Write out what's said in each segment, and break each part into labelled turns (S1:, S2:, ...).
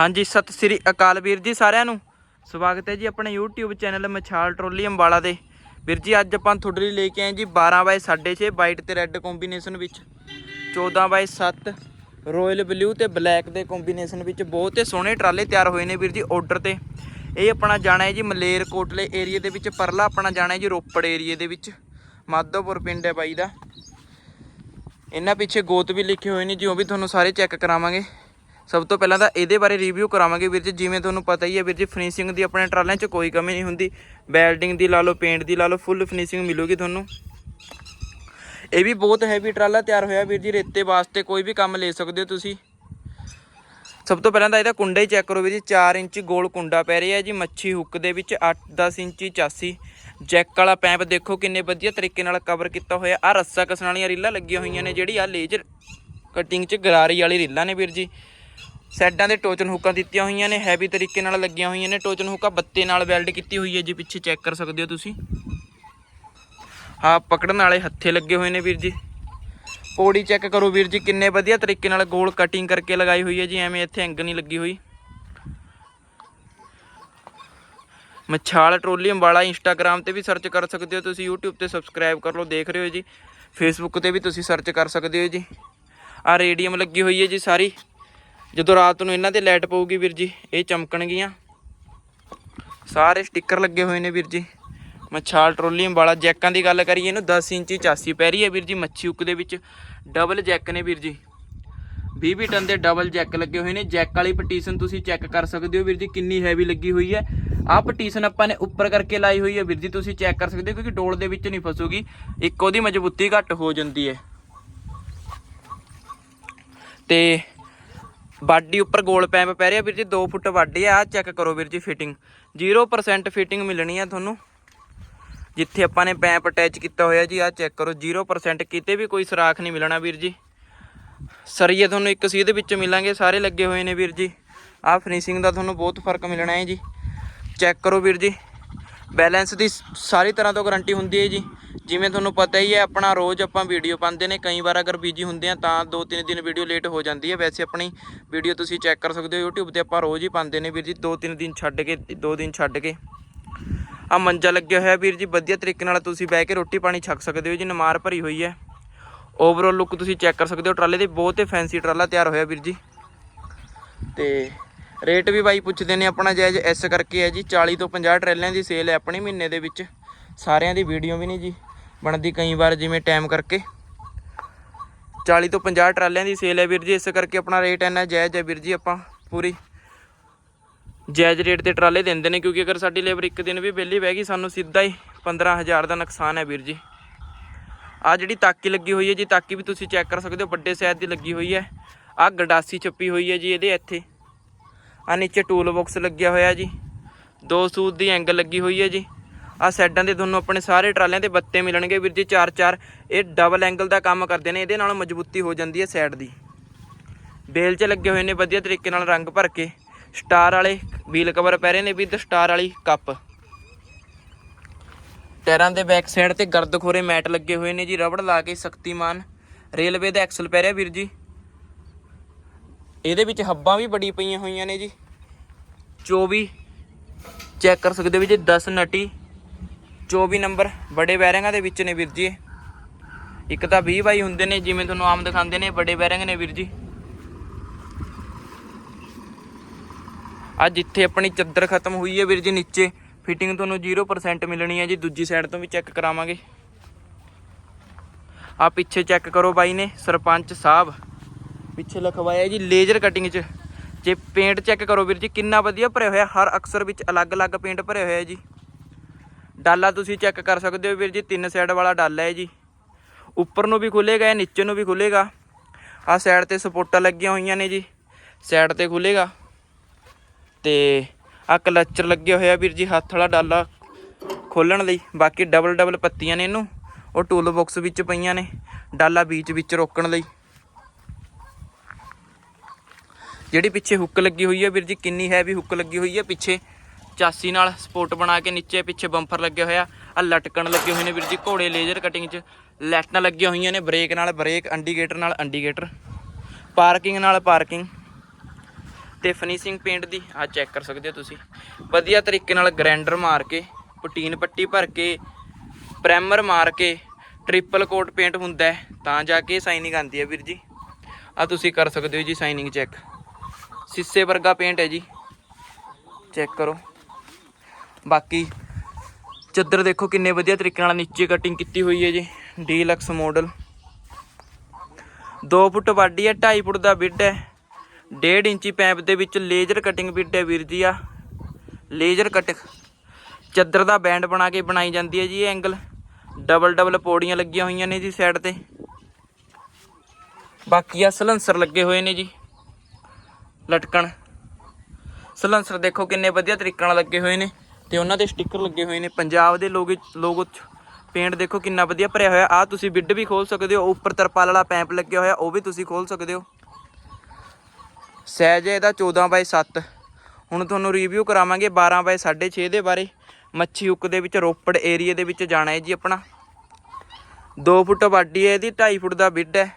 S1: ਹਾਂਜੀ, ਸਤਿ ਸ੍ਰੀ ਅਕਾਲ ਵੀਰ ਜੀ ਸਾਰਿਆਂ ਨੂੰ। ਸਵਾਗਤ ਹੈ ਜੀ ਆਪਣੇ YouTube ਚੈਨਲ ਮਛਾਲ ਟਰੋਲੀ ਅੰਬਾਲਾ ਦੇ। ਵੀਰ ਜੀ, ਅੱਜ ਆਪਾਂ ਤੁਹਾਡੇ ਲਈ ਲੈ ਕੇ ਆਏ ਜੀ 12 ਬਾਈ 6.5 ਵਾਈਟ ਤੇ ਰੈੱਡ ਕੰਬੀਨੇਸ਼ਨ ਵਿੱਚ। 14 ਬਾਈ 7 ਰਾਇਲ ਬਲੂ ਤੇ ਬਲੈਕ ਦੇ ਕੰਬੀਨੇਸ਼ਨ ਵਿੱਚ ਬਹੁਤ ਹੀ ਸੋਹਣੇ ਟਰਾਲੇ ਤਿਆਰ ਹੋਏ ਨੇ ਵੀਰ ਜੀ ਆਰਡਰ ਤੇ। ਇਹ ਆਪਣਾ ਜਾਣਾ ਹੈ ਜੀ ਮਲੇਰ ਕੋਟਲੇ ਏਰੀਆ ਦੇ ਵਿੱਚ, ਪਰਲਾ ਆਪਣਾ ਜਾਣਾ ਹੈ ਜੀ ਰੋਪੜ ਏਰੀਆ ਦੇ ਵਿੱਚ। ਮਾਧੋਪੁਰ ਪਿੰਡ ਹੈ ਬਾਈ ਦਾ। ਇਹਨਾਂ ਪਿੱਛੇ ਗੋਤ ਵੀ ਲਿਖੇ ਹੋਏ ਨੇ ਜੀ, ਉਹ ਵੀ ਤੁਹਾਨੂੰ ਸਾਰੇ ਚੈੱਕ ਕਰਾਵਾਂਗੇ। ਸਭ ਤੋਂ ਪਹਿਲਾਂ ਤਾਂ ਇਹਦੇ ਬਾਰੇ ਰਿਵਿਊ ਕਰਾਵਾਂਗੇ ਵੀਰ ਜੀ। ਜਿਵੇਂ ਤੁਹਾਨੂੰ ਪਤਾ ਹੀ ਹੈ ਵੀਰ ਜੀ ਫਿਨਿਸ਼ਿੰਗ ਦੀ ਆਪਣੇ ਟਰਾਲਿਆਂ 'ਚ ਕੋਈ ਕਮੀ ਨਹੀਂ ਹੁੰਦੀ। ਬੈਲਡਿੰਗ ਦੀ ਲਾ ਲਓ ਪੇਂਟ ਦੀ ਲਾ ਲਓ ਫੁੱਲ ਫਿਨਿਸ਼ਿੰਗ ਮਿਲੂਗੀ ਤੁਹਾਨੂੰ। ਇਹ ਵੀ ਬਹੁਤ ਹੈਵੀ ਟਰਾਲਾ ਤਿਆਰ ਹੋਇਆ ਵੀਰ ਜੀ, ਰੇਤੇ ਵਾਸਤੇ ਕੋਈ ਵੀ ਕੰਮ ਲੈ ਸਕਦੇ ਹੋ ਤੁਸੀਂ। ਸਭ ਤੋਂ ਪਹਿਲਾਂ ਤਾਂ ਇਹਦਾ ਕੁੰਡਾ ਹੀ ਚੈੱਕ ਕਰੋ ਵੀਰ ਜੀ 4 ਇੰਚ ਗੋਲ ਕੁੰਡਾ ਪੈ ਰਿਹਾ ਜੀ, ਮੱਛੀ ਹੁੱਕ ਦੇ ਵਿੱਚ 8-10 ਇੰਚੀ ਚਾਸੀ। ਜੈਕ ਵਾਲਾ ਪੈਂਪ ਦੇਖੋ ਕਿੰਨੇ ਵਧੀਆ ਤਰੀਕੇ ਨਾਲ ਕਵਰ ਕੀਤਾ ਹੋਇਆ। ਆ ਰੱਸਾ ਕਸਣ ਵਾਲੀਆਂ ਰੀਲਾਂ ਲੱਗੀਆਂ ਹੋਈਆਂ ਨੇ ਜਿਹੜੀ ਆ ਲੇਜ਼ਰ ਕਟਿੰਗ 'ਚ ਗਰਾਰੀ ਵਾਲੀ ਰੀਲਾਂ ਨੇ ਵੀਰ ਜੀ। ਸੈੱਡਾਂ ਦੇ ਟੋਚਨ ਹੁੱਕਾਂ ਦਿੱਤੀਆਂ ਹੋਈਆਂ ਨੇ, ਹੈਵੀ ਤਰੀਕੇ ਨਾਲ ਲੱਗੀਆਂ ਹੋਈਆਂ ਨੇ, ਟੋਚਨ ਹੁੱਕਾਂ ਬੱਤੇ ਨਾਲ ਵੈਲਡ ਕੀਤੀ ਹੋਈ ਹੈ ਜੀ, ਪਿੱਛੇ ਚੈੱਕ ਕਰ ਸਕਦੇ ਹੋ ਤੁਸੀਂ। ਹਾਂ ਪਕੜਨ ਵਾਲੇ ਹੱਥੇ ਲੱਗੇ ਹੋਏ ਨੇ ਵੀਰ ਜੀ। ਪੌੜੀ ਚੈੱਕ ਕਰੋ ਵੀਰ ਜੀ, ਕਿੰਨੇ ਵਧੀਆ ਤਰੀਕੇ ਨਾਲ ਗੋਲ ਕਟਿੰਗ ਕਰਕੇ ਲਗਾਈ ਹੋਈ ਹੈ ਜੀ, ਐਵੇਂ ਇੱਥੇ ਐਂਗ ਨਹੀਂ ਲੱਗੀ ਹੋਈ। ਮਛਾਲ ਟਰੋਲੀ ਅੰਬਾਲਾ ਇੰਸਟਾਗ੍ਰam ਤੇ ਵੀ ਸਰਚ ਕਰ ਸਕਦੇ ਹੋ ਤੁਸੀਂ, YouTube ਤੇ ਸਬਸਕ੍ਰਾਈਬ ਕਰ ਲਓ, ਦੇਖ ਰਹੇ ਹੋ ਜੀ। Facebook ਤੇ ਵੀ ਤੁਸੀਂ ਸਰਚ ਕਰ ਸਕਦੇ ਹੋ ਜੀ। ਆ ਰੇਡੀਅਮ ਲੱਗੀ ਹੋਈ ਹੈ ਜੀ ਸਾਰੀ। ਜਦੋਂ ਰਾਤ ਨੂੰ ਇਹਨਾਂ ਤੇ ਲਾਈਟ ਪਊਗੀ ਵੀਰ ਜੀ, ਇਹ ਚਮਕਣਗੀਆਂ। ਸਾਰੇ ਸਟicker ਲੱਗੇ ਹੋਏ ਨੇ ਵੀਰ ਜੀ। ਮਛਾਲ ਟਰੋਲੀ ਵਾਲਾ ਜੈਕਾਂ ਦੀ ਗੱਲ ਕਰੀਏ, ਇਹਨੂੰ 10 ਇੰਚੀ ਚਾਸੀ ਪੈ ਰਹੀ ਹੈ ਵੀਰ ਜੀ ਮੱਛੀ ਉੱਕ ਦੇ ਵਿੱਚ। ਡਬਲ ਜੈਕ ਨੇ ਵੀਰ ਜੀ। 20 20 ਟਨ ਦੇ ਡਬਲ ਜੈਕ ਲੱਗੇ ਹੋਏ ਨੇ। ਜੈਕ ਵਾਲੀ ਪਟੀਸ਼ਨ ਤੁਸੀਂ ਚੈੱਕ ਕਰ ਸਕਦੇ ਹੋ ਵੀਰ ਜੀ, ਕਿੰਨੀ ਹੈਵੀ ਲੱਗੀ ਹੋਈ ਹੈ। ਆਹ ਪਟੀਸ਼ਨ ਆਪਾਂ ਨੇ ਉੱਪਰ ਕਰਕੇ ਲਾਈ ਹੋਈ ਹੈ ਵੀਰ ਜੀ, ਤੁਸੀਂ ਚੈੱਕ ਕਰ ਸਕਦੇ ਹੋ, ਕਿਉਂਕਿ ਡੋਲ ਦੇ ਵਿੱਚ ਨਹੀਂ ਫਸੂਗੀ। ਇੱਕ ਉਹਦੀ ਮਜ਼ਬੂਤੀ ਘੱਟ ਹੋ ਜਾਂਦੀ ਹੈ। ਤੇ ਬਾਡੀ ਉੱਪਰ ਗੋਲ ਪੈਂਪ ਪੈ ਰਿਹਾ ਵੀਰ ਜੀ 2 ਫੁੱਟ ਵਾਡੀ ਆ ਚੈੱਕ ਕਰੋ ਵੀਰ ਜੀ ਫਿਟਿੰਗ 0% ਫਿਟਿੰਗ ਮਿਲਣੀ ਆ ਤੁਹਾਨੂੰ। ਜਿੱਥੇ ਆਪਾਂ ਨੇ ਪੈਂਪ ਅਟੈਚ ਕੀਤਾ ਹੋਇਆ ਜੀ ਆ ਚੈੱਕ ਕਰੋ। 0% ਕਿਤੇ ਵੀ ਕੋਈ ਸਰਾਖ ਨਹੀਂ ਮਿਲਣਾ ਵੀਰ ਜੀ। ਸਰੀਏ ਤੁਹਾਨੂੰ ਇੱਕ ਸੀ ਦੇ ਵਿੱਚ ਮਿਲਾਂਗੇ, ਸਾਰੇ ਲੱਗੇ ਹੋਏ ਨੇ ਵੀਰ ਜੀ। ਆਹ ਫਿਨਿਸ਼ਿੰਗ ਦਾ ਤੁਹਾਨੂੰ ਬਹੁਤ ਫ਼ਰਕ ਮਿਲਣਾ ਹੈ ਜੀ। ਚੈੱਕ ਕਰੋ ਵੀਰ ਜੀ। ਬੈਲੈਂਸ ਦੀ ਸਾਰੀ ਤਰ੍ਹਾਂ ਤੋਂ ਗਾਰੰਟੀ ਹੁੰਦੀ ਹੈ ਜੀ। ਜਿਵੇਂ ਤੁਹਾਨੂੰ ਪਤਾ ਹੀ ਹੈ, ਆਪਣਾ ਰੋਜ਼ ਆਪਾਂ ਵੀਡੀਓ ਪਾਉਂਦੇ ਨੇ। ਕਈ ਵਾਰ ਅਗਰ ਬਿਜ਼ੀ ਹੁੰਦੇ ਆ, ਤਾਂ 2-3 ਦਿਨ ਵੀਡੀਓ ਲੇਟ ਹੋ ਜਾਂਦੀ ਹੈ। ਵੈਸੇ ਆਪਣੀ ਵੀਡੀਓ ਤੁਸੀਂ ਚੈੱਕ ਕਰ ਸਕਦੇ ਹੋ YouTube ਤੇ, ਆਪਾਂ ਰੋਜ਼ ਹੀ ਪਾਉਂਦੇ ਨੇ ਵੀਰ ਜੀ 2-3 ਦਿਨ ਛੱਡ ਕੇ, ਦੋ ਦਿਨ ਛੱਡ ਕੇ। ਆ ਮੰਜਾ ਲੱਗਿਆ ਹੋਇਆ ਵੀਰ ਜੀ, ਵਧੀਆ ਤਰੀਕੇ ਨਾਲ ਤੁਸੀਂ ਬਹਿ ਕੇ ਰੋਟੀ ਪਾਣੀ ਛਕ ਸਕਦੇ ਹੋ ਜੀ, ਨਮਾਰ ਭਰੀ ਹੋਈ ਹੈ। ਓਵਰਆਲ ਲੁੱਕ ਤੁਸੀਂ ਚੈੱਕ ਕਰ ਸਕਦੇ ਹੋ, ਟਰਾਲੇ ਦੀ ਬਹੁਤ ਹੀ ਫੈਂਸੀ ਟਰਾਲਾ ਤਿਆਰ ਹੋਇਆ ਵੀਰ ਜੀ। ਤੇ ਰੇਟ ਵੀ ਬਾਈ ਪੁੱਛਦੇ ਨੇ, ਆਪਣਾ ਜਾਇਜ਼ ਐਸ ਕਰਕੇ ਹੈ ਜੀ 40 ਤੋਂ 50 ਟਰੇਲਿਆਂ ਦੀ ਸੇਲ ਹੈ ਆਪਣੀ ਮਹੀਨੇ ਦੇ ਵਿੱਚ। ਸਾਰਿਆਂ ਦੀ ਵੀਡੀਓ ਵੀ ਨਹੀਂ ਜੀ। ਬਣਦੀ ਕਈ ਵਾਰ ਜਿਵੇਂ ਟਾਈਮ ਕਰਕੇ। 40 ਤੋਂ 50 ਟਰਾਲਿਆਂ ਦੀ ਸੇਲ ਹੈ ਵੀਰ ਜੀ, ਇਸ ਕਰਕੇ ਆਪਣਾ ਰੇਟ ਇੰਨਾ ਜਾਇਜ਼ ਹੈ ਵੀਰ ਜੀ ਆਪਾਂ ਪੂਰੀ। ਜਾਇਜ਼ ਰੇਟ ਤੇ ਟਰਾਲੇ ਦਿੰਦੇ ਨੇ, ਕਿਉਂਕਿ ਅਗਰ ਸਾਡੀ ਲੇਬਰ ਇੱਕ ਦਿਨ ਵੀ ਵਿਹਲੀ ਬਹਿ ਗਈ, ਸਾਨੂੰ ਸਿੱਧਾ ਹੀ 15000 ਦਾ ਨੁਕਸਾਨ ਹੈ ਵੀਰ ਜੀ। ਆ ਜਿਹੜੀ ਤਾਕੀ ਲੱਗੀ ਹੋਈ ਹੈ ਜੀ, ਤਾਕੀ ਵੀ ਤੁਸੀਂ ਚੈੱਕ ਕਰ ਸਕਦੇ ਹੋ, ਵੱਡੇ ਸਾਈਜ਼ ਦੀ ਲੱਗੀ ਹੋਈ ਹੈ। ਆ ਗਡਾਸੀ ਛੱਪੀ ਹੋਈ ਹੈ ਜੀ ਇਹਦੇ ਇੱਥੇ। ਆ ਨੀਚੇ ਟੂਲ ਬਾਕਸ ਲੱਗਿਆ ਹੋਇਆ ਜੀ। ਦੋ ਸੂਤ ਦੀ ਐਂਗਲ ਲੱਗੀ ਹੋਈ ਹੈ ਜੀ। ਆ ਸਾਈਡਾਂ ਦੇ ਤੁਹਾਨੂੰ ਆਪਣੇ ਸਾਰੇ ਟਰਾਲਿਆਂ ਦੇ ਬੱਤੇ ਮਿਲਣਗੇ ਵੀਰ ਜੀ, ਚਾਰ ਚਾਰ। ਇਹ ਡਬਲ ਐਂਗਲ ਦਾ ਕੰਮ ਕਰਦੇ ਨੇ, ਇਹਦੇ ਨਾਲ ਮਜ਼ਬੂਤੀ ਹੋ ਜਾਂਦੀ ਹੈ ਸਾਈਡ ਦੀ। ਬੇਲ 'ਚ ਲੱਗੇ ਹੋਏ ਨੇ ਵਧੀਆ ਤਰੀਕੇ ਨਾਲ ਰੰਗ ਭਰ ਕੇ। ਸਟਾਰ ਵਾਲੇ ਵੀਲ ਕਵਰ ਪੈ ਰਹੇ ਨੇ ਵਿਦ ਸਟਾਰ ਵਾਲੀ ਕੱਪ ਟਾਇਰਾਂ ਦੇ ਬੈਕ ਸਾਈਡ ਤੇ ਗਰਦਖੋਰੇ ਮੈਟ ਲੱਗੇ ਹੋਏ ਨੇ ਜੀ, ਰਬੜ ਲਾ ਕੇ ਸ਼ਕਤੀਮਾਨ। ਰੇਲਵੇ ਦਾ ਐਕਸਲ ਪੈ ਰਿਹਾ ਵੀਰ ਜੀ। ਇਹਦੇ ਵਿੱਚ ਹੱਬਾਂ ਵੀ ਬੜੀ ਪਈਆਂ ਹੋਈਆਂ ਨੇ ਜੀ। 24 ਚੈੱਕ ਕਰ ਸਕਦੇ ਹੋ ਵੀ ਜੀ 10 ਨਟੀ 24 ਨੰਬਰ ਬੜੇ ਬੈਰਿੰਗਾਂ ਦੇ ਵਿੱਚ ਨੇ ਵੀਰ ਜੀ। ਇੱਕ ਤਾਂ 20 ਬਾਈ ਹੁੰਦੇ ਨੇ, ਜਿਵੇਂ ਤੁਹਾਨੂੰ ਆਮ ਦਿਖਾਉਂਦੇ ਨੇ ਬੜੇ ਬੈਰਿੰਗ ਨੇ ਵੀਰ ਜੀ। ਆ ਜਿੱਥੇ ਆਪਣੀ ਚੱਦਰ ਖਤਮ ਹੋਈ ਹੈ ਵੀਰ ਜੀ ਨੀਚੇ। ਫਿਟਿੰਗ ਤੁਹਾਨੂੰ 0% ਮਿਲਣੀ ਹੈ ਜੀ, ਦੂਜੀ ਸਾਈਡ ਤੋਂ ਵੀ ਚੈੱਕ ਕਰਾਵਾਂਗੇ। ਆ ਪਿੱਛੇ ਚੈੱਕ ਕਰੋ ਬਾਈ ਨੇ, ਸਰਪੰਚ ਸਾਹਿਬ। ਪਿੱਛੇ ਲਿਖਵਾਇਆ ਜੀ ਲੇਜ਼ਰ ਕਟਿੰਗ 'ਚ। ਜੇ ਪੇਂਟ ਚੈੱਕ ਕਰੋ ਵੀਰ ਜੀ, ਕਿੰਨਾ ਵਧੀਆ ਭਰਿਆ ਹੋਇਆ, ਹਰ ਅਕਸਰ ਵਿੱਚ ਅਲੱਗ-ਅਲੱਗ ਪੇਂਟ ਭਰਿਆ ਹੋਇਆ ਜੀ। ਡਾਲਾ ਤੁਸੀਂ ਚੈੱਕ ਕਰ ਸਕਦੇ ਹੋ ਵੀਰ ਜੀ, ਤਿੰਨ ਸਾਈਡ ਵਾਲਾ ਡਾਲਾ ਹੈ ਜੀ। ਉੱਪਰ ਨੂੰ ਵੀ ਖੁੱਲੇਗਾ ਜਾਂ ਨੀਚੇ ਨੂੰ ਵੀ ਖੁੱਲੇਗਾ ਆ ਸਾਈਡ ਤੇ ਸਪੋਰਟਾਂ ਲੱਗੀਆਂ ਹੋਈਆਂ ਨੇ ਜੀ। ਸਾਈਡ ਤੇ ਖੁੱਲੇਗਾ ਤੇ ਆ ਕਲਚਰ ਲੱਗਿਆ ਹੋਇਆ ਵੀਰ ਜੀ, ਹੱਥ ਵਾਲਾ ਡਾਲਾ ਖੋਲਣ ਲਈ। ਬਾਕੀ ਡਬਲ ਡਬਲ ਪੱਤੀਆਂ ਨੇ ਇਹਨੂੰ। ਉਹ ਟੂਲ ਬਾਕਸ ਵਿੱਚ ਪਈਆਂ ਨੇ, ਡਾਲਾ ਬੀਚ ਵਿੱਚ ਰੋਕਣ ਲਈ। ਜਿਹੜੀ ਪਿੱਛੇ ਹੁੱਕ ਲੱਗੀ ਹੋਈ ਹੈ ਵੀਰ ਜੀ, ਕਿੰਨੀ ਹੈਵੀ ਹੁੱਕ ਲੱਗੀ ਹੋਈ ਹੈ ਪਿੱਛੇ। ਚਾਸੀ ਨਾਲ ਸਪੋਰਟ ਬਣਾ ਕੇ ਨੀਚੇ ਪਿੱਛੇ ਬੰਫਰ ਲੱਗਿਆ ਹੋਇਆ ਆ। ਲਟਕਣ ਲੱਗੇ ਹੋਏ ਨੇ ਵੀਰ ਜੀ, ਘੋੜੇ ਲੇਜ਼ਰ ਕਟਿੰਗ 'ਚ। ਲਾਈਟਾਂ ਲੱਗੀਆਂ ਹੋਈਆਂ ਨੇ, ਬ੍ਰੇਕ ਨਾਲ, ਬ੍ਰੇਕ ਇੰਡੀਕੇਟਰ ਨਾਲ ਇੰਡੀਕੇਟਰ ਪਾਰਕਿੰਗ ਨਾਲ ਪਾਰਕਿੰਗ। ਤੇ ਫਿਨਿਸ਼ਿੰਗ ਪੇਂਟ ਦੀ ਆ ਚੈੱਕ ਕਰ ਸਕਦੇ ਹੋ ਤੁਸੀਂ। ਵਧੀਆ ਤਰੀਕੇ ਨਾਲ ਗ੍ਰਾਈਂਡਰ ਮਾਰ ਕੇ ਪਟੀਨ ਪੱਟੀ ਭਰ ਕੇ ਪ੍ਰਾਈਮਰ ਮਾਰ ਕੇ ਟ੍ਰਿਪਲ ਕੋਟ ਪੇਂਟ ਹੁੰਦਾ ਤਾਂ ਜਾ ਕੇ ਸਾਈਨਿੰਗ ਆਉਂਦੀ ਹੈ ਵੀਰ ਜੀ। ਆ ਤੁਸੀਂ ਕਰ ਸਕਦੇ ਹੋ ਜੀ ਸਾਈਨਿੰਗ ਚੈੱਕ ਸਿੱਸੇ ਵਰਗਾ ਪੇਂਟ ਹੈ ਜੀ। ਚੈੱਕ ਕਰੋ। ਬਾਕੀ ਚੱਦਰ ਦੇਖੋ ਕਿੰਨੇ ਵਧੀਆ ਤਰੀਕੇ ਨਾਲ ਨੀਚੇ ਕਟਿੰਗ ਕੀਤੀ ਹੋਈ ਹੈ ਜੀ ਡੀਲਕਸ ਮਾਡਲ 2 ਫੁੱਟ ਵਾਢੀ ਹੈ 2.5 ਫੁੱਟ ਦਾ ਬਿੱਡ ਹੈ। 1.5 ਇੰਚੀ ਪੈਪ ਦੇ ਵਿੱਚ ਲੇਜ਼ਰ ਕਟਿੰਗ ਬਿੱਡ ਹੈ ਵੀਰ ਜੀ ਆ। ਲੇਜ਼ਰ ਕਟ ਚੱਦਰ ਦਾ ਬੈਂਡ ਬਣਾ ਕੇ ਬਣਾਈ ਜਾਂਦੀ ਹੈ ਜੀ ਇਹ ਐਂਗਲ ਡਬਲ ਡਬਲ ਪੌੜੀਆਂ ਲੱਗੀਆਂ ਹੋਈਆਂ ਨੇ ਜੀ ਸਾਈਡ ਤੇ। ਬਾਕੀ ਆ ਸਲੰਸਰ ਲੱਗੇ ਹੋਏ ਨੇ ਜੀ, ਲਟਕਣ। ਸਲੰਸਰ ਦੇਖੋ ਕਿੰਨੇ ਵਧੀਆ ਤਰੀਕੇ ਨਾਲ ਲੱਗੇ ਹੋਏ ਨੇ। ਤੇ ਉਹਨਾਂ ਦੇ ਸਟicker ਲੱਗੇ ਹੋਏ ਨੇ। ਪੰਜਾਬ ਦੇ ਲੋਗੋ ਲੋਗੋ ਪੇਂਟ ਦੇਖੋ ਕਿੰਨਾ ਵਧੀਆ ਭਰਿਆ ਹੋਇਆ। ਆ ਤੁਸੀਂ ਬਿੱਡ ਵੀ ਖੋਲ ਸਕਦੇ ਹੋ। ਉੱਪਰ ਤਰਪਾਲ ਵਾਲਾ ਪੈਂਪ ਲੱਗਿਆ ਹੋਇਆ, ਉਹ ਵੀ ਤੁਸੀਂ ਖੋਲ ਸਕਦੇ ਹੋ। ਸਾਈਜ਼ ਹੈ ਇਹਦਾ 14 ਬਾਈ 7 ਹੁਣ ਤੁਹਾਨੂੰ ਰਿਵਿਊ ਕਰਾਵਾਂਗੇ 12 ਬਾਈ 6.5 ਦੇ ਬਾਰੇ। ਮੱਛੀ ਹੁੱਕ ਦੇ ਵਿੱਚ, ਰੋਪੜ ਏਰੀਆ ਦੇ ਵਿੱਚ ਜਾਣਾ ਹੈ ਜੀ ਆਪਣਾ। 2 ਫੁੱਟ ਵਾਡੀ ਹੈ ਇਹਦੀ 2.5 ਫੁੱਟ ਦਾ ਬਿੱਡ ਹੈ।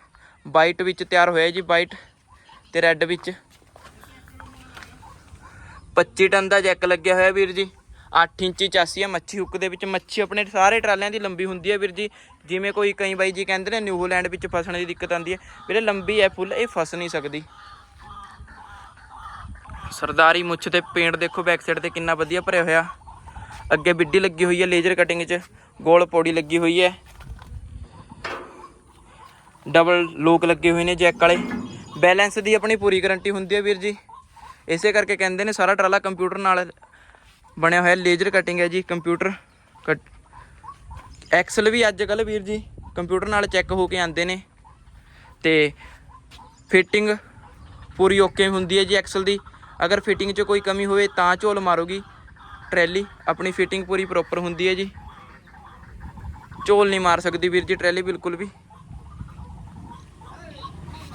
S1: ਵਾਈਟ ਵਿੱਚ ਤਿਆਰ ਹੋਇਆ ਜੀ ਵਾਈਟ ਤੇ ਰੈੱਡ ਵਿੱਚ। 25 ਟਨ ਦਾ ਜੈਕ ਲੱਗਿਆ ਹੋਇਆ ਵੀਰ ਜੀ। 8 ਇੰਚੀ ਚਾਸੀ ਹੈ ਮੱਛੀ ਹੁੱਕ ਦੇ ਵਿੱਚ। ਮੱਛੀ ਆਪਣੇ ਸਾਰੇ ਟਰਾਲਿਆਂ ਦੀ ਲੰਬੀ ਹੁੰਦੀ ਹੈ ਵੀਰ ਜੀ। ਜਿਵੇਂ ਕੋਈ ਕਈ ਬਾਈ ਜੀ ਕਹਿੰਦੇ ਨੇ, ਨਿਊਜ਼ੀਲੈਂਡ ਵਿੱਚ ਫਸਣ ਦੀ ਦਿੱਕਤ ਆਉਂਦੀ ਹੈ ਵੀਰੇ, ਲੰਬੀ ਹੈ ਫੁੱਲ, ਇਹ ਫਸ ਨਹੀਂ ਸਕਦੀ। ਸਰਦਾਰੀ ਮੁੱਛ ਤੇ ਪੇਂਟ ਦੇਖੋ ਬੈਕ ਸਾਈਡ ਤੇ ਕਿੰਨਾ ਵਧੀਆ ਭਰਿਆ ਹੋਇਆ। ਅੱਗੇ ਬਿੱਡੀ ਲੱਗੀ ਹੋਈ ਹੈ ਲੇਜ਼ਰ ਕਟਿੰਗ 'ਚ। ਗੋਲ ਪੌੜੀ ਲੱਗੀ ਹੋਈ ਹੈ ਡਬਲ ਲੋਕ ਲੱਗੇ ਹੋਏ ਨੇ ਜੈਕ ਵਾਲੇ। ਬੈਲੈਂਸ ਦੀ ਆਪਣੀ ਪੂਰੀ ਗਾਰੰਟੀ ਹੁੰਦੀ ਹੈ ਵੀਰ ਜੀ। ਇਸੇ ਕਰਕੇ ਕਹਿੰਦੇ ਨੇ ਸਾਰਾ ਟਰਾਲਾ ਕੰਪਿਊਟਰ ਨਾਲ ਬਣਿਆ ਹੋਇਆ ਲੇਜ਼ਰ ਕਟਿੰਗ ਹੈ ਜੀ ਕੰਪਿਊਟਰ ਕਟ ਐਕਸਲ ਵੀ ਅੱਜ ਕੱਲ ਵੀਰ ਜੀ ਕੰਪਿਊਟਰ ਨਾਲ ਚੈੱਕ ਹੋ ਕੇ ਆਉਂਦੇ ਨੇ। ਤੇ ਫਿਟਿੰਗ ਪੂਰੀ ਓਕੇ ਹੁੰਦੀ ਹੈ ਜੀ ਐਕਸਲ ਦੀ। ਅਗਰ ਫਿਟਿੰਗ 'ਚ ਕੋਈ ਕਮੀ ਹੋਵੇ ਤਾਂ ਝੋਲ ਮਾਰੂਗੀ। ਟਰੈਲੀ, ਆਪਣੀ ਫਿਟਿੰਗ ਪੂਰੀ ਪ੍ਰੋਪਰ ਹੁੰਦੀ ਹੈ ਜੀ। ਝੋਲ ਨਹੀਂ ਮਾਰ ਸਕਦੀ ਵੀਰ ਜੀ, ਟਰੈਲੀ ਬਿਲਕੁਲ ਵੀ।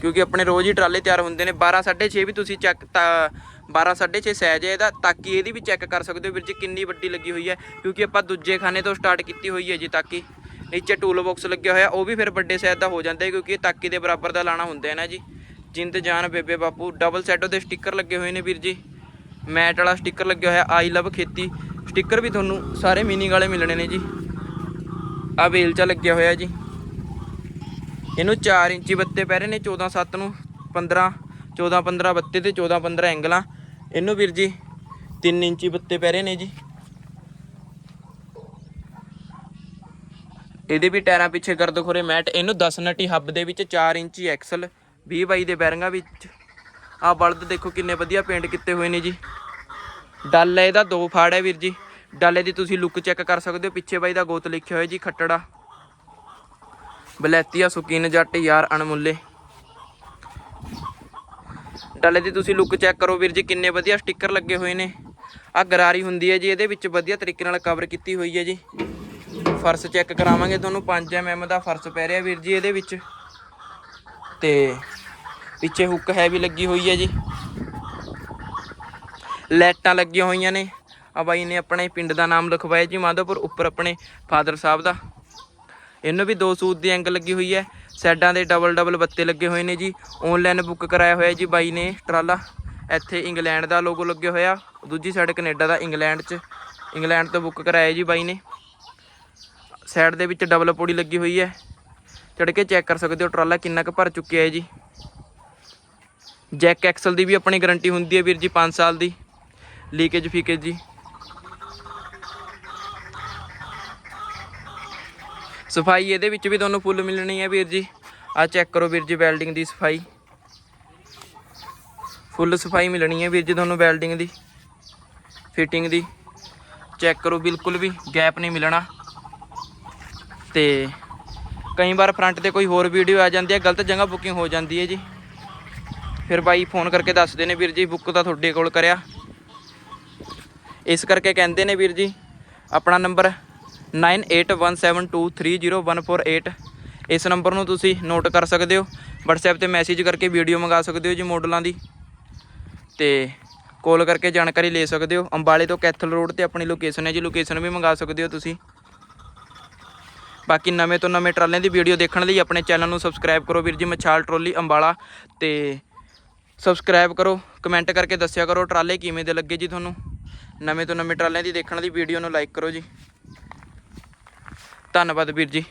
S1: ਕਿਉਂਕਿ ਆਪਣੇ ਰੋਜ਼ ਹੀ ਟਰਾਲੇ ਤਿਆਰ ਹੁੰਦੇ ਨੇ। 12 6.5 ਵੀ ਤੁਸੀਂ ਚੈੱਕ ਤਾਂ 12 6.5 ਸਾਈਜ਼ ਹੈ ਇਹਦਾ, ਤਾਂ ਕਿ ਇਹਦੀ ਵੀ ਚੈੱਕ ਕਰ ਸਕਦੇ ਹੋ ਵੀਰ ਜੀ ਕਿੰਨੀ ਵੱਡੀ ਲੱਗੀ ਹੋਈ ਹੈ, ਕਿਉਂਕਿ ਆਪਾਂ ਦੂਜੇ ਖਾਨੇ ਤੋਂ ਸਟਾਰਟ ਕੀਤੀ ਹੋਈ ਹੈ ਜੀ ਤਾਕੀ। ਨੀਚੇ ਟੂਲ ਬਾਕਸ ਲੱਗਿਆ ਹੋਇਆ, ਉਹ ਵੀ ਫਿਰ ਵੱਡੇ ਸਾਈਜ਼ ਦਾ ਹੋ ਜਾਂਦਾ ਹੈ, ਕਿਉਂਕਿ ਇਹ ਤਾਕੀ ਦੇ ਬਰਾਬਰ ਦਾ ਲਾਣਾ ਹੁੰਦਾ ਹੈ ਨਾ ਜੀ। ਜਿੰਦ ਜਾਨ ਬੇਬੇ ਬਾਪੂ ਡਬਲ ਸੈਟ ਉਹਦੇ ਸਟicker ਲੱਗੇ ਹੋਏ ਨੇ ਵੀਰ ਜੀ। ਮੈਟ ਵਾਲਾ ਸਟicker ਲੱਗਿਆ ਹੋਇਆ ਆਈ ਲਵ ਖੇਤੀ। ਸਟicker ਵੀ ਤੁਹਾਨੂੰ ਸਾਰੇ ਮੀਨਿੰਗ ਵਾਲੇ ਮਿਲਣੇ ਨੇ ਜੀ। ਆ ਵੇਲਚਾ ਲੱਗਿਆ ਹੋਇਆ ਜੀ। ਇਹਨੂੰ 4 ਇੰਚੀ ਬੱਤੇ ਪੈ ਰਹੇ ਨੇ 14 7 ਨੂੰ 15 14 15 ਬੱਤੇ ਤੇ 14 15 ਐਂਗਲਾਂ। ਇਹਨੂੰ ਵੀਰ ਜੀ 3 ਇੰਚੀ ਬੱਤੇ ਪੈ ਰਹੇ ਨੇ ਜੀ। ਇਹਦੇ ਵੀ ਟਾਇਰਾਂ ਪਿੱਛੇ ਗਰਦ ਖੋਰੇ ਮੈਟ, ਇਹਨੂੰ 10 ਨਟੀ ਹੱਬ ਦੇ ਵਿੱਚ 4 ਇੰਚੀ ਐਕਸਲ 20 ਬਾਈ ਦੇ ਬੈਰਿੰਗਾਂ ਵਿੱਚ। ਆਹ ਬਲਦ ਦੇਖੋ ਕਿੰਨੇ ਵਧੀਆ ਪੇਂਟ ਕੀਤੇ ਹੋਏ ਨੇ ਜੀ। ਡੱਲ ਹੈ ਇਹਦਾ, ਦੋ ਫਾੜ ਹੈ ਵੀਰ ਜੀ। ਡਾਲੇ ਦੀ ਤੁਸੀਂ ਲੁੱਕ ਚੈੱਕ ਕਰ ਸਕਦੇ ਹੋ, ਪਿੱਛੇ ਬਾਈ ਦਾ ਗੋਤ ਲਿਖਿਆ ਹੋਇਆ ਜੀ, ਖੱਟੜਾ। ਬਲੈਤੀਆ ਸੁਕੀਨ ਜੱਟ ਯਾਰ ਅਣਮੁੱਲੇ। ਡਾਲੇ ਦੀ ਤੁਸੀਂ ਲੁੱਕ ਚੈੱਕ ਕਰੋ ਵੀਰ ਜੀ, ਕਿੰਨੇ ਵਧੀਆ ਸਟicker ਲੱਗੇ ਹੋਏ ਨੇ। ਆ ਗਰਾਰੀ ਹੁੰਦੀ ਹੈ ਜੀ, ਇਹਦੇ ਵਿੱਚ ਵਧੀਆ ਤਰੀਕੇ ਨਾਲ ਕਵਰ ਕੀਤੀ ਹੋਈ ਹੈ ਜੀ। ਫਰਸ਼ ਚੈੱਕ ਕਰਾਵਾਂਗੇ ਤੁਹਾਨੂੰ 5 mm ਦਾ ਫਰਸ਼ ਪੈ ਰਿਹਾ ਵੀਰ ਜੀ ਇਹਦੇ ਵਿੱਚ। ਤੇ ਪਿੱਛੇ ਹੁੱਕ ਹੈ ਵੀ ਲੱਗੀ ਹੋਈ ਹੈ ਜੀ। ਲਾਈਟਾਂ ਲੱਗੀਆਂ ਹੋਈਆਂ ਨੇ। ਆ ਬਾਈ ਨੇ ਆਪਣੇ ਪਿੰਡ ਦਾ ਨਾਮ ਲਿਖਵਾਇਆ ਜੀ, ਮਾਧੋਪੁਰ, ਉੱਪਰ ਆਪਣੇ ਫਾਦਰ ਸਾਹਿਬ ਦਾ। ਇਹਨੂੰ ਵੀ ਦੋ ਸੂਤ ਦੀ ਐਂਗਲ ਲੱਗੀ ਹੋਈ ਹੈ। ਸਾਈਡਾਂ ਦੇ ਡਬਲ ਡਬਲ ਬੱਤੇ ਲੱਗੇ ਹੋਏ ਨੇ ਜੀ। ਆਨਲਾਈਨ ਬੁੱਕ ਕਰਾਇਆ ਹੋਇਆ ਜੀ ਬਾਈ ਨੇ ਟਰਾਲਾ। ਇੱਥੇ ਇੰਗਲੈਂਡ ਦਾ ਲੋਗੋ ਲੱਗਿਆ ਹੋਇਆ। ਦੂਜੀ ਸਾਈਡ ਕੈਨੇਡਾ ਦਾ, ਇੰਗਲੈਂਡ 'ਚ। ਇੰਗਲੈਂਡ ਤੋਂ ਬੁੱਕ ਕਰਾਇਆ ਜੀ ਬਾਈ ਨੇ। ਸਾਈਡ ਦੇ ਵਿੱਚ ਡਬਲ ਪੌੜੀ ਲੱਗੀ ਹੋਈ ਹੈ। ਚੜ ਕੇ ਚੈੱਕ ਕਰ ਸਕਦੇ ਹੋ ਟਰਾਲਾ ਕਿੰਨਾ ਕੁ ਭਰ ਚੁੱਕਿਆ ਹੈ ਜੀ। ਜੈਕ ਐਕਸਲ ਦੀ ਵੀ ਆਪਣੀ ਗਾਰੰਟੀ ਹੁੰਦੀ ਹੈ ਵੀਰ ਜੀ 5 ਸਾਲ ਦੀ। ਲੀਕੇਜ ਫੀਕੇਜ ਜੀ। ਸਫ਼ਾਈ ਇਹਦੇ ਵਿੱਚ ਵੀ ਤੁਹਾਨੂੰ ਫੁੱਲ ਮਿਲਣੀ ਹੈ ਵੀਰ ਜੀ। ਆ ਚੈੱਕ ਕਰੋ ਵੀਰ ਜੀ ਵੈਲਡਿੰਗ ਦੀ ਸਫ਼ਾਈ। ਫੁੱਲ ਸਫ਼ਾਈ ਮਿਲਣੀ ਹੈ ਵੀਰ ਜੀ ਤੁਹਾਨੂੰ ਵੈਲਡਿੰਗ ਦੀ ਫਿਟਿੰਗ ਦੀ। ਚੈੱਕ ਕਰੋ ਬਿਲਕੁਲ ਵੀ ਗੈਪ ਨਹੀਂ ਮਿਲਣਾ। ਤੇ ਕਈ ਵਾਰ ਫਰੰਟ ਤੇ ਕੋਈ ਹੋਰ ਵੀਡੀਓ ਆ ਜਾਂਦੀ ਹੈ, ਗਲਤ ਜਗ੍ਹਾ ਬੁਕਿੰਗ ਹੋ ਜਾਂਦੀ ਹੈ ਜੀ। ਫਿਰ ਬਾਈ ਫੋਨ ਕਰਕੇ ਦੱਸਦੇ ਨੇ ਵੀਰ ਜੀ ਬੁੱਕ ਤਾਂ ਤੁਹਾਡੇ ਕੋਲ ਕਰਿਆ। ਇਸ ਕਰਕੇ ਕਹਿੰਦੇ ਨੇ ਵੀਰ ਜੀ, ਆਪਣਾ ਨੰਬਰ 9817230148 ਇਸ ਨੰਬਰ ਨੂੰ ਤੁਸੀਂ ਨੋਟ ਕਰ ਸਕਦੇ ਹੋ WhatsApp ਤੇ ਮੈਸੇਜ ਕਰਕੇ ਵੀਡੀਓ ਮੰਗਾ ਸਕਦੇ ਹੋ ਜੀ ਮਾਡਲਾਂ ਦੀ ਤੇ ਕਾਲ ਕਰਕੇ ਜਾਣਕਾਰੀ ਲੈ ਸਕਦੇ ਹੋ ਅੰਬਾਲੇ ਤੋਂ ਕੈਥਲ ਰੋਡ ਤੇ ਆਪਣੀ ਲੋਕੇਸ਼ਨ ਹੈ ਜੀ ਲੋਕੇਸ਼ਨ ਵੀ ਮੰਗਾ ਸਕਦੇ ਹੋ ਤੁਸੀਂ ਬਾਕੀ ਨਵੇਂ ਤੋਂ ਨਵੇਂ ਟਰਾਲਿਆਂ ਦੀ ਵੀਡੀਓ ਦੇਖਣ ਲਈ ਆਪਣੇ ਚੈਨਲ ਨੂੰ ਸਬਸਕ੍ਰਾਈਬ ਕਰੋ ਵੀਰ ਜੀ ਮਛਾਲ ਟਰੋਲੀ ਅੰਬਾਲਾ ਤੇ ਸਬਸਕ੍ਰਾਈਬ ਕਰੋ ਕਮੈਂਟ ਕਰਕੇ ਦੱਸਿਆ ਕਰੋ ਟਰਾਲੇ ਕਿਵੇਂ ਦੇ ਲੱਗੇ ਜੀ ਤੁਹਾਨੂੰ ਨਵੇਂ ਤੋਂ ਨਵੇਂ ਟਰਾਲਿਆਂ ਦੀ ਦੇਖਣ ਲਈ ਵੀਡੀਓ ਨੂੰ ਲਾਈਕ ਕਰੋ ਜੀ ਧੰਨਵਾਦ ਵੀਰ ਜੀ।